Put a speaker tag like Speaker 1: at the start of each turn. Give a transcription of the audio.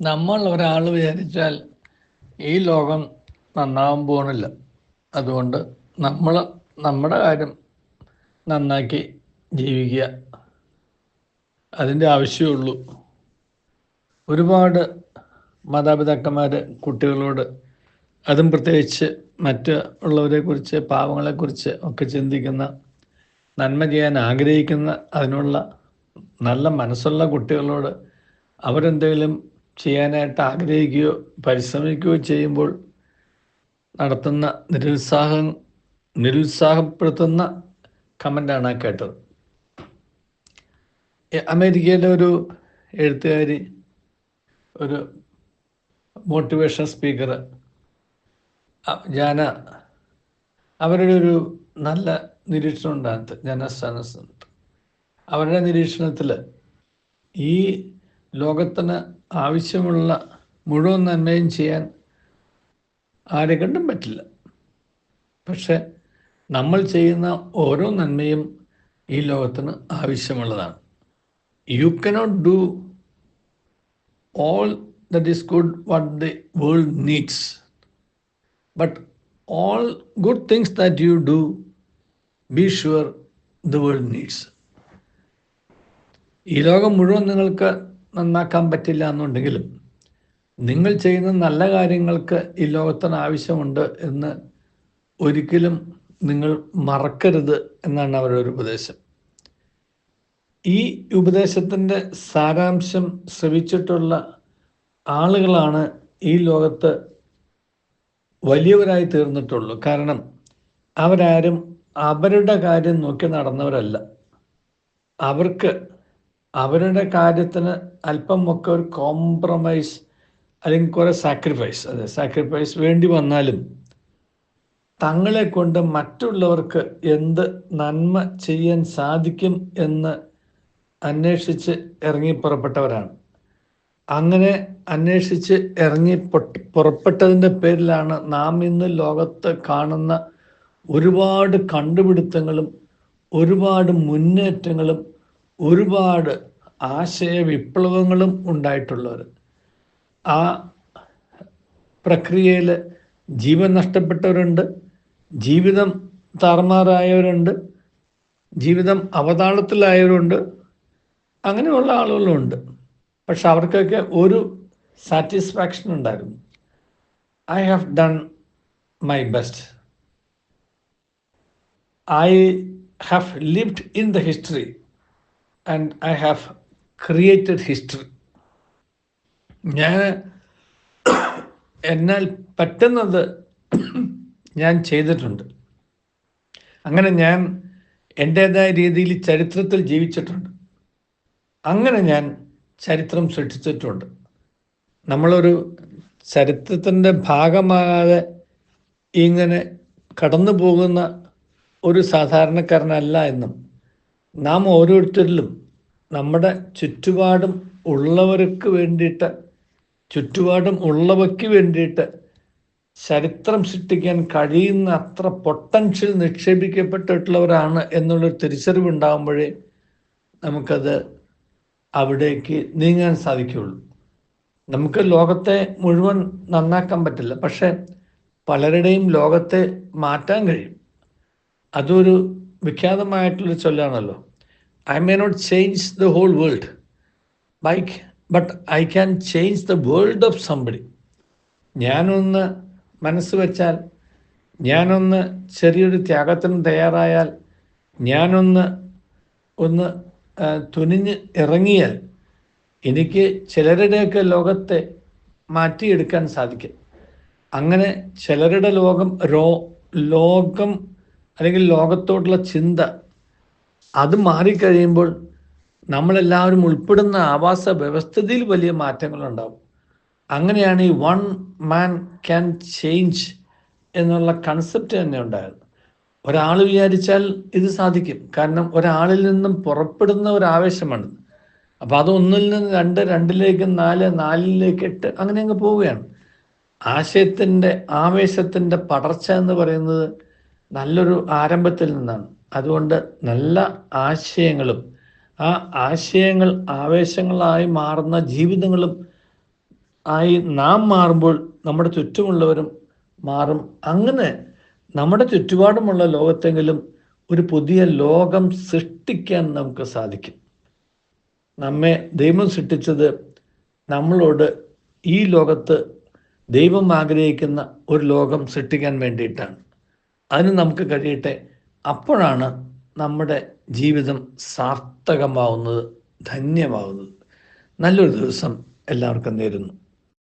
Speaker 1: നമ്മൾ ഒരാൾ വിചാരിച്ചാൽ ഈ ലോകം നന്നാവാൻ പോകണില്ല അതുകൊണ്ട് നമ്മൾ നമ്മുടെ കാര്യം നന്നാക്കി ജീവിക്കുക. അതിന്റെ ആവശ്യമുള്ളൂ ഒരുപാട് മാതാപിതാക്കന്മാർ കുട്ടികളോട് അതും പ്രത്യേകിച്ച് മറ്റ് ഉള്ളവരെക്കുറിച്ച് പാവങ്ങളെക്കുറിച്ച് ഒക്കെ ചിന്തിക്കുന്ന നന്മ ചെയ്യാൻ ആഗ്രഹിക്കുന്ന അതിനുള്ള നല്ല മനസ്സുള്ള കുട്ടികളോട് അവരെന്തെങ്കിലും ചെയ്യാനായിട്ട് ആഗ്രഹിക്കുകയോ പരിശ്രമിക്കുകയോ ചെയ്യുമ്പോൾ നടത്തുന്ന നിരുത്സാഹം നിരുത്സാഹപ്പെടുത്തുന്ന കമന്റാണ് കേട്ടത്. അമേരിക്കയിലെ ഒരു എഴുത്തുകാരി ഒരു മോട്ടിവേഷൻ സ്പീക്കർ ജാന അവരുടെ ഒരു നല്ല നിരീക്ഷണം ഉണ്ടാകത്ത് ജനസ്ഥാനത്ത് അവരുടെ നിരീക്ഷണത്തിൽ ഈ ലോകത്തിന് ആവശ്യമുള്ള മുഴുവൻ നന്മയും ചെയ്യാൻ ആരെ കണ്ടും പറ്റില്ല. പക്ഷെ നമ്മൾ ചെയ്യുന്ന ഓരോ നന്മയും ഈ ലോകത്തിന് ആവശ്യമുള്ളതാണ്. You cannot do all that is good what the world needs but all good things that you do be sure the world needs ഈ ലോകം മുഴുവൻ നിങ്ങൾക്ക് നന്നാക്കാൻ പറ്റില്ല എന്നുണ്ടെങ്കിലും നിങ്ങൾ ചെയ്യുന്ന നല്ല കാര്യങ്ങൾക്ക് ഈ ലോകത്തിന് ആവശ്യമുണ്ട് എന്ന് ഒരിക്കലും നിങ്ങൾ മറക്കരുത് എന്നാണ് അവരുടെ ഒരു ഉപദേശം. ഈ ഉപദേശത്തിന്റെ സാരാംശം ശ്രവിച്ചിട്ടുള്ള ആളുകളാണ് ഈ ലോകത്ത് വലിയവരായി തീർന്നിട്ടുള്ളൂ. കാരണം അവരാരും അവരുടെ കാര്യം നോക്കി നടന്നവരല്ല. അവർക്ക് അവരുടെ കാര്യത്തിന് അല്പം ഒക്കെ ഒരു കോംപ്രമൈസ് അല്ലെങ്കിൽ കുറെ സാക്രിഫൈസ് അതെ സാക്രിഫൈസ് വേണ്ടി വന്നാലും തങ്ങളെ കൊണ്ട് മറ്റുള്ളവർക്ക് എന്ത് നന്മ ചെയ്യാൻ സാധിക്കും എന്ന് അന്വേഷിച്ച് ഇറങ്ങി പുറപ്പെട്ടവരാണ്. അങ്ങനെ അന്വേഷിച്ച് ഇറങ്ങി പൊട്ട് പുറപ്പെട്ടതിന്റെ പേരിലാണ് നാം ഇന്ന് ലോകത്ത് കാണുന്ന ഒരുപാട് കണ്ടുപിടുത്തങ്ങളും ഒരുപാട് മുന്നേറ്റങ്ങളും ഒരുപാട് ആശയ വിപ്ലവങ്ങളും ഉണ്ടായിട്ടുള്ളവർ. ആ പ്രക്രിയയിൽ ജീവൻ നഷ്ടപ്പെട്ടവരുണ്ട് ജീവിതം താറുമാറായവരുണ്ട് ജീവിതം അവതാളത്തിലായവരുണ്ട് അങ്ങനെയുള്ള ആളുകളുണ്ട്. പക്ഷെ അവർക്കൊക്കെ ഒരു സാറ്റിസ്ഫാക്ഷൻ ഉണ്ടായിരുന്നു. I have done my best. I have lived in the history. And I have created history ഞാൻ എന്നാൽ പറ്റുന്നത് ഞാൻ ചെയ്തിട്ടുണ്ട്. അങ്ങനെ ഞാൻ എന്റേതായ രീതിയിൽ ചരിത്രത്തിൽ ജീവിച്ചിട്ടുണ്ട്. അങ്ങനെ ഞാൻ ചരിത്രം സൃഷ്ടിച്ചിട്ടുണ്ട്. നമ്മളൊരു ചരിത്രത്തിന്റെ ഭാഗമാകാതെ ഇങ്ങനെ കടന്നു പോകുന്ന ഒരു സാധാരണക്കാരനല്ല എന്നും നാം ഓരോരുത്തരിലും നമ്മുടെ ചുറ്റുപാടും ഉള്ളവർക്ക് വേണ്ടിയിട്ട് ചുറ്റുപാടും ഉള്ളവയ്ക്ക് വേണ്ടിയിട്ട് ചരിത്രം സൃഷ്ടിക്കാൻ കഴിയുന്ന അത്ര പൊട്ടൻഷ്യൽ നിക്ഷേപിക്കപ്പെട്ടിട്ടുള്ളവരാണ് എന്നുള്ളൊരു തിരിച്ചറിവുണ്ടാകുമ്പോഴേ നമുക്കത് അവിടേക്ക് നീങ്ങാൻ സാധിക്കുകയുള്ളൂ. നമുക്ക് ലോകത്തെ മുഴുവൻ നന്നാക്കാൻ പറ്റില്ല പക്ഷെ പലരുടെയും ലോകത്തെ മാറ്റാൻ കഴിയും. അതൊരു വിഖ്യാതമായിട്ടുള്ള ചൊല്ലാണല്ലോ. I may not change the whole world bike but I can change the world of somebody ഞാനൊന്ന് മനസ്സ് വെച്ചാൽ ഞാനൊന്ന് ചെറിയൊരു ത്യാഗത്തിന് തയ്യാറായാൽ ഞാനൊന്ന് ഒന്ന് തുനിഞ്ഞ് ഇറങ്ങിയാൽ എനിക്ക് ചിലരുടെയൊക്കെ ലോകത്തെ മാറ്റിയെടുക്കാൻ സാധിക്കും. അങ്ങനെ ചിലരുടെ ലോകം രോ ലോകം അല്ലെങ്കിൽ ലോകത്തോടുള്ള ചിന്ത അത് മാറിക്കഴിയുമ്പോൾ നമ്മളെല്ലാവരും ഉൾപ്പെടുന്ന ആവാസ വ്യവസ്ഥയിൽ വലിയ മാറ്റങ്ങളുണ്ടാവും. അങ്ങനെയാണ് ഈ വൺ മാൻ ക്യാൻ ചേഞ്ച് എന്നുള്ള കൺസെപ്റ്റ് തന്നെ ഉണ്ടായത്. ഒരാൾ വിചാരിച്ചാൽ ഇത് സാധിക്കും. കാരണം ഒരാളിൽ നിന്നും പുറപ്പെടുന്ന ഒരു ആവേശമാണ്. അപ്പൊ അത് ഒന്നിൽ നിന്ന് രണ്ട് രണ്ടിലേക്ക് നാല് നാലിലേക്ക് എട്ട് അങ്ങനെ അങ്ങ് പോവുകയാണ്. ആശയത്തിന്റെ ആവേശത്തിന്റെ പടർച്ച എന്ന് പറയുന്നത് നല്ലൊരു ആരംഭത്തിൽ നിന്നാണ്. അതുകൊണ്ട് നല്ല ആശയങ്ങളും ആ ആശയങ്ങൾ ആവേശങ്ങളായി മാറുന്ന ജീവിതങ്ങളും ആയി നാം മാറുമ്പോൾ നമ്മുടെ ചുറ്റുമുള്ളവരും മാറും. അങ്ങനെ നമ്മുടെ ചുറ്റുപാടുമുള്ള ലോകത്തെങ്കിലും ഒരു പുതിയ ലോകം സൃഷ്ടിക്കാൻ നമുക്ക് സാധിക്കും. നമ്മെ ദൈവം സൃഷ്ടിച്ചത് നമ്മളോട് ഈ ലോകത്ത് ദൈവം ആഗ്രഹിക്കുന്ന ഒരു ലോകം സൃഷ്ടിക്കാൻ വേണ്ടിയിട്ടാണ്. അതിന് നമുക്ക് കഴിയട്ടെ അപ്പോഴാണ് നമ്മുടെ ജീവിതം സാർത്ഥകമാവുന്നത് ധന്യമാവുന്നത്. നല്ലൊരു ദിവസം എല്ലാവർക്കും നേരുന്നു.